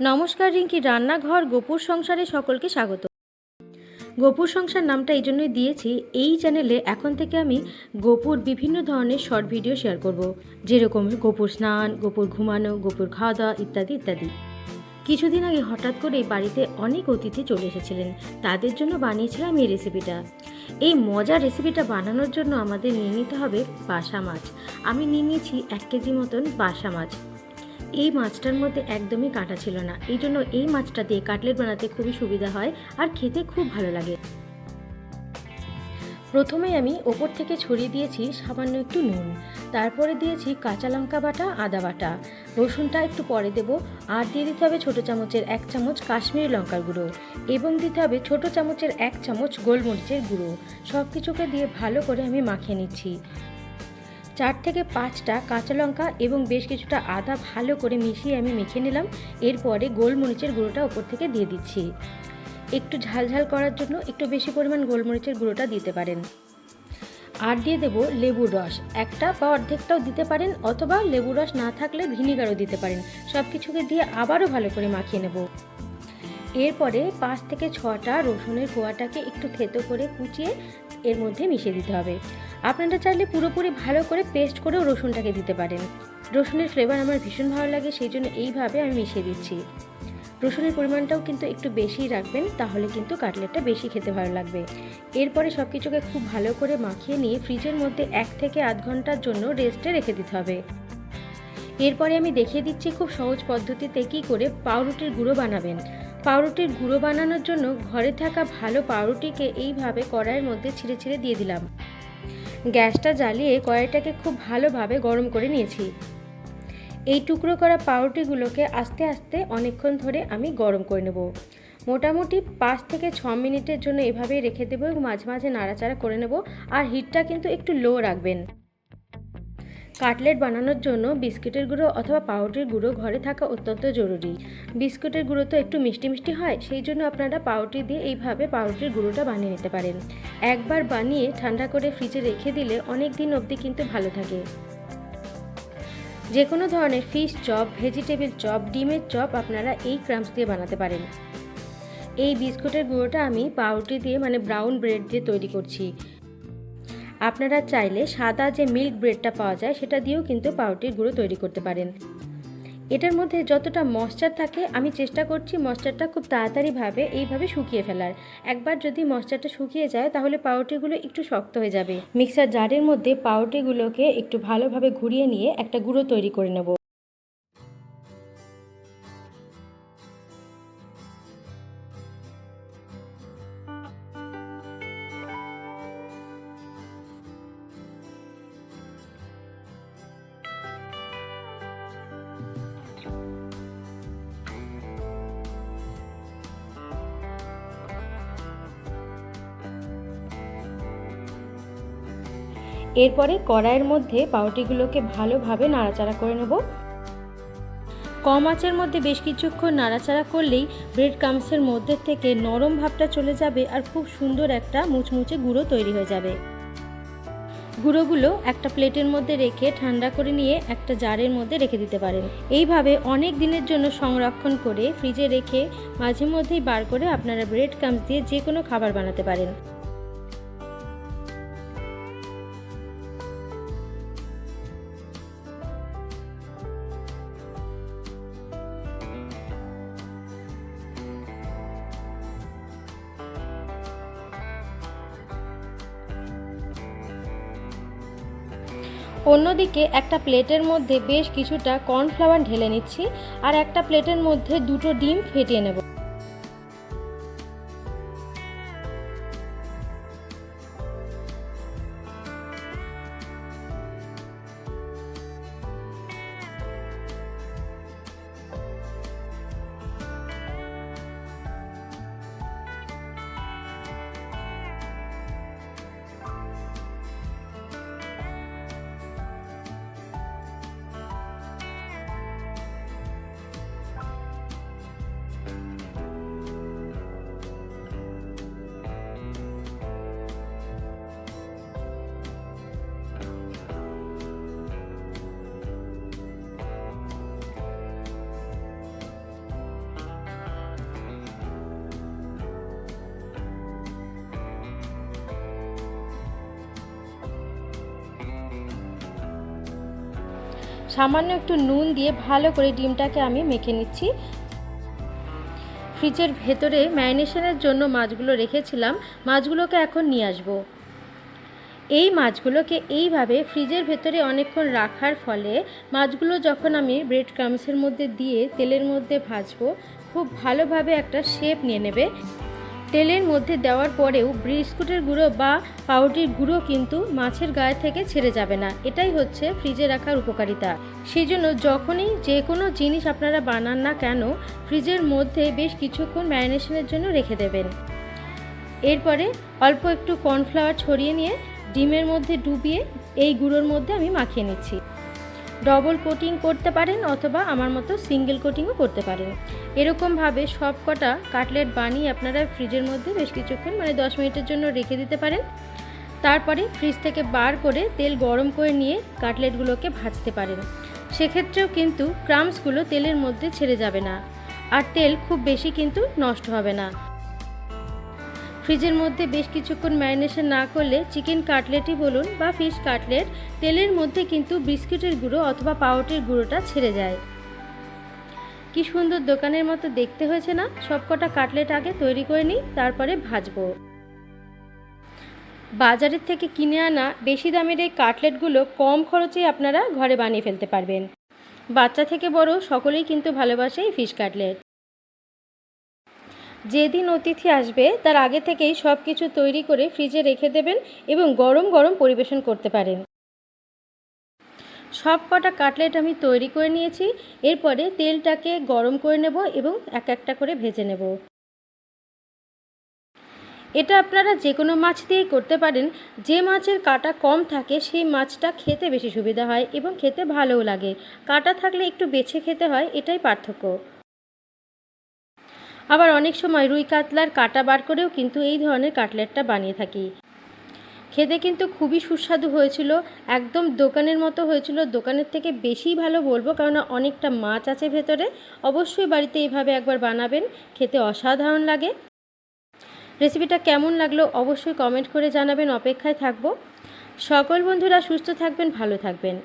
নমস্কার, রিঙ্কি রান্নাঘর, গোপুর সংসারে সকলকে স্বাগত। গোপুর সংসার নামটা এই জন্যই দিয়েছি, এই চ্যানেলে এখন থেকে আমি গোপুর বিভিন্ন ধরনের শর্ট ভিডিও শেয়ার করব। যেরকম গোপুর স্নান, গোপুর ঘুমানো, গোপুর খাওয়া দাওয়া ইত্যাদি ইত্যাদি। কিছুদিন আগে হঠাৎ করে বাড়িতে অনেক অতিথি চলে এসেছিলেন। তাদের জন্য বানিয়েছিলাম এই রেসিপিটা এই মজার রেসিপিটা বানানোর জন্য আমাদের নিয়ে নিতে হবে বাসা মাছ। আমি নিয়ে নিয়েছি এক কেজি মতন বাসা মাছ। এই মাছটার মধ্যে একদমই কাটা ছিল না। এই জন্য এই মাছটা দিয়ে কাটলেট বানাতে খুবই সুবিধা হয় আর খেতে খুব ভালো লাগে। প্রথমে আমি ওপর থেকে ছড়িয়ে দিয়েছি সামান্য একটু নুন। তারপরে দিয়েছি কাঁচা লঙ্কা বাটা, আদা বাটা। রসুনটা একটু পরে দেব আর দিয়ে দিতে হবে ছোটো চামচের এক চামচ কাশ্মীরি লঙ্কার গুঁড়ো এবং দিতে হবে ছোটো চামচের এক চামচ গোলমরিচের গুঁড়ো। সব কিছুকে দিয়ে ভালো করে আমি মাখিয়ে নিচ্ছি। চার থেকে পাঁচটা কাঁচা লঙ্কা এবং বেশ কিছুটা আদা ভালো করে মিশিয়ে আমি মেখে নিলাম। এরপরে গোলমরিচের গুঁড়োটা ওপর থেকে দিয়ে দিচ্ছি। একটু ঝালঝাল করার জন্য একটু বেশি পরিমাণ গোলমরিচের গুঁড়োটা দিতে পারেন। আর দিয়ে দেবো লেবুর রস। একটা বা অর্ধেকটাও দিতে পারেন অথবা লেবুর রস না থাকলে ভিনিগারও দিতে পারেন। সব কিছুকে দিয়ে আবারও ভালো করে মাখিয়ে নেব। এরপরে পাঁচ থেকে ছটা রসুনের কোয়াটাকে একটু থেতো করে কুচিয়ে এর মধ্যে মিশিয়ে দিতে হবে। আপনারা চাইলে পুরোপুরি ভালো করে পেস্ট করেও রসুনটাকে দিতে পারেন। রসুনের ফ্লেভার আমার ভীষণ ভালো লাগে, সেই জন্য এইভাবে আমি মিশিয়ে দিচ্ছি। রসুনের পরিমাণটাও কিন্তু একটু বেশি রাখবেন, তাহলে কিন্তু কাটলেটটা বেশি খেতে ভালো লাগবে। এরপরে সব কিছুকে খুব ভালো করে মাখিয়ে নিয়ে ফ্রিজের মধ্যে এক থেকে আধ ঘণ্টার জন্য রেস্টে রেখে দিতে হবে। এরপরে আমি দেখিয়ে দিচ্ছি খুব সহজ পদ্ধতিতে কী করে পাউরুটির গুঁড়ো বানাবেন। পাউরুটির গুঁড়ো বানানোর জন্য ঘরে থাকা ভালো পাউরুটিকে এইভাবে কড়াইয়ের মধ্যে ছিঁড়ে ছিঁড়ে দিয়ে দিলাম। গ্যাসটা জ্বালিয়ে কড়াইটাকে খুব ভালোভাবে গরম করে নিয়েছি। এই টুকরো করা পাউরুটিগুলোকে আস্তে আস্তে অনেকক্ষণ ধরে আমি গরম করে নেব। মোটামুটি পাঁচ থেকে ছ মিনিটের জন্য এভাবেই রেখে দেবো এবং মাঝে মাঝে নাড়াচাড়া করে নেব। আর হিটটা কিন্তু একটু লো রাখবেন। কাটলেট বানানোর জন্য বিস্কুটের গুঁড়ো অথবা পাউরুটির গুঁড়ো ঘরে থাকা অত্যন্ত জরুরি। বিস্কুটের গুঁড়ো তো একটু মিষ্টি মিষ্টি হয়, সেই জন্য আপনারা পাউরুটি দিয়ে এইভাবে পাউরুটির গুঁড়োটা বানিয়ে নিতে পারেন। একবার বানিয়ে ঠান্ডা করে ফ্রিজে রেখে দিলে অনেক দিন অবধি কিন্তু ভালো থাকে। যে কোনো ধরনের ফিশ চপ, ভেজিটেবিল চপ, ডিমের চপ আপনারা এই ক্রামস দিয়ে বানাতে পারেন। এই বিস্কুটের গুঁড়োটা আমি পাউরুটি দিয়ে মানে ব্রাউন ব্রেড দিয়ে তৈরি করছি। আপনারা চাইলে সাদা যে মিল্ক ব্রেডটা পাওয়া যায়, সেটা দিয়েও কিন্তু পাউরুটির গুঁড়ো তৈরি করতে পারেন। এটার মধ্যে যতটা ময়শ্চার থাকে, আমি চেষ্টা করছি ময়শ্চারটা খুব তাড়াতাড়িভাবে এইভাবে শুকিয়ে ফেলার। একবার যদি ময়শ্চারটা শুকিয়ে যায়, তাহলে পাউরুটিগুলো একটু শক্ত হয়ে যাবে। মিক্সার জারের মধ্যে পাউরুটিগুলোকে একটু ভালোভাবে ঘুরিয়ে নিয়ে একটা গুঁড়ো তৈরি করে নেব। এরপরে কড়াইয়ের মধ্যে পাউরুটিগুলোকে ভালোভাবে নাড়াচাড়া করে নেব। কম আঁচের মধ্যে বেশ কিছুক্ষণ নাড়াচাড়া করলেই ব্রেড কামসের মধ্যে থেকে নরম ভাবটা চলে যাবে আর খুব সুন্দর একটা মুচমুচে গুঁড়ো তৈরি হয়ে যাবে। গুঁড়োগুলো একটা প্লেটের মধ্যে রেখে ঠান্ডা করে নিয়ে একটা জারের মধ্যে রেখে দিতে পারেন। এইভাবে অনেক দিনের জন্য সংরক্ষণ করে ফ্রিজে রেখে মাঝে মধ্যেই বার করে আপনারা ব্রেড কামস দিয়ে যে কোনো খাবার বানাতে পারেন। অন্যদিকে একটা প্লেটের মধ্যে বেশ কিছুটা কর্নফ্লাওয়ার ঢেলে নিচ্ছি আর একটা প্লেটের মধ্যে দুটো ডিম ফেটিয়ে নেব। সামান্য একটু নুন দিয়ে ভালো করে ডিমটাকে আমি মেখে নিচ্ছি। ফ্রিজের ভেতরে ম্যারিনেশনের জন্য মাছগুলো রেখেছিলাম, মাছগুলোকে এখন নিয়ে আসব। এই মাছগুলোকে এইভাবে ফ্রিজের ভেতরে অনেকক্ষণ রাখার ফলে মাছগুলো যখন আমি ব্রেড ক্রামসের মধ্যে দিয়ে তেলের মধ্যে ভাজবো, খুব ভালোভাবে একটা শেপ নিয়ে নেবে। তেলের মধ্যে দেওয়ার পরেও বিস্কুটের গুঁড়ো বা পাউরুটির গুঁড়ো কিন্তু মাছের গায়ে থেকে ছেড়ে যাবে না। এটাই হচ্ছে ফ্রিজে রাখার উপকারিতা। সেই জন্য যখনই যে কোনো জিনিস আপনারা বানান না কেন, ফ্রিজের মধ্যে বেশ কিছুক্ষণ ম্যারিনেশনের জন্য রেখে দেবেন। এরপরে অল্প একটু কর্নফ্লাওয়ার ছড়িয়ে নিয়ে ডিমের মধ্যে ডুবিয়ে এই গুঁড়োর মধ্যে আমি মাখিয়ে নিচ্ছি। ডবল কোটিং করতে পারেন অথবা আমার মতো সিঙ্গেল কোটিংও করতে পারেন। এরকমভাবে সব কটা কাটলেট বানিয়ে আপনারা ফ্রিজের মধ্যে বেশ কিছুক্ষণ মানে দশ মিনিটের জন্য রেখে দিতে পারেন। তারপরে ফ্রিজ থেকে বার করে তেল গরম করে নিয়ে কাটলেটগুলোকে ভাজতে পারেন। সেক্ষেত্রেও কিন্তু ক্রামসগুলো তেলের মধ্যে ছেড়ে যাবে না। আর তেল খুব বেশি কিন্তু নষ্ট হবে না। ফ্রিজের মধ্যে বেশ কিছুক্ষণ ম্যারিনেশন না করলে চিকেন কাটলেটই বলুন বা ফিশ কাটলেট, তেলের মধ্যে কিন্তু বিস্কিটের গুঁড়ো অথবা পাউরুটির গুঁড়োটা ছেড়ে যায়। কি সুন্দর দোকানের মতো দেখতে হয়েছে না? সবকটা কাটলেট আগে তৈরি করে নিই, তারপরে ভাজবো। বাজারের থেকে কিনে আনা বেশি দামের এই কাটলেটগুলো কম খরচে আপনারা ঘরে বানিয়ে ফেলতে পারবেন। বাচ্চা থেকে বড় সকলেই কিন্তু ভালোবাসে এই ফিশ কাটলেট। যেদিন অতিথি আসবে, তার আগে থেকেই সব কিছু তৈরি করে ফ্রিজে রেখে দেবেন এবং গরম গরম পরিবেশন করতে পারেন। সব কটা কাটলেট আমি তৈরি করে নিয়েছি। এরপরে তেলটাকে গরম করে নেব এবং এক একটা করে ভেজে নেব। এটা আপনারা যে কোনো মাছ দিয়েই করতে পারেন। যে মাছের কাটা কম থাকে, সেই মাছটা খেতে বেশি সুবিধা হয় এবং খেতে ভালোও লাগে। কাটা থাকলে একটু বেছে খেতে হয়, এটাই পার্থক্য। আবার অনেক সময় রুই কাতলার কাটা বার করেও কিন্তু এই ধরনের কাটলেটটা বানিয়ে থাকি। খেতে কিন্তু খুবই সুস্বাদু হয়েছিল, একদম দোকানের মতো হয়েছিল। দোকানের থেকে বেশি ভালো বলব কারণ অনেকটা মাছ আছে ভেতরে। অবশ্যই বাড়িতে এইভাবে একবার বানাবেন, খেতে অসাধারণ লাগে। রেসিপিটা কেমন লাগল অবশ্যই কমেন্ট করে জানাবেন, অপেক্ষায় থাকব। সকল বন্ধুরা সুস্থ থাকবেন, ভালো থাকবেন।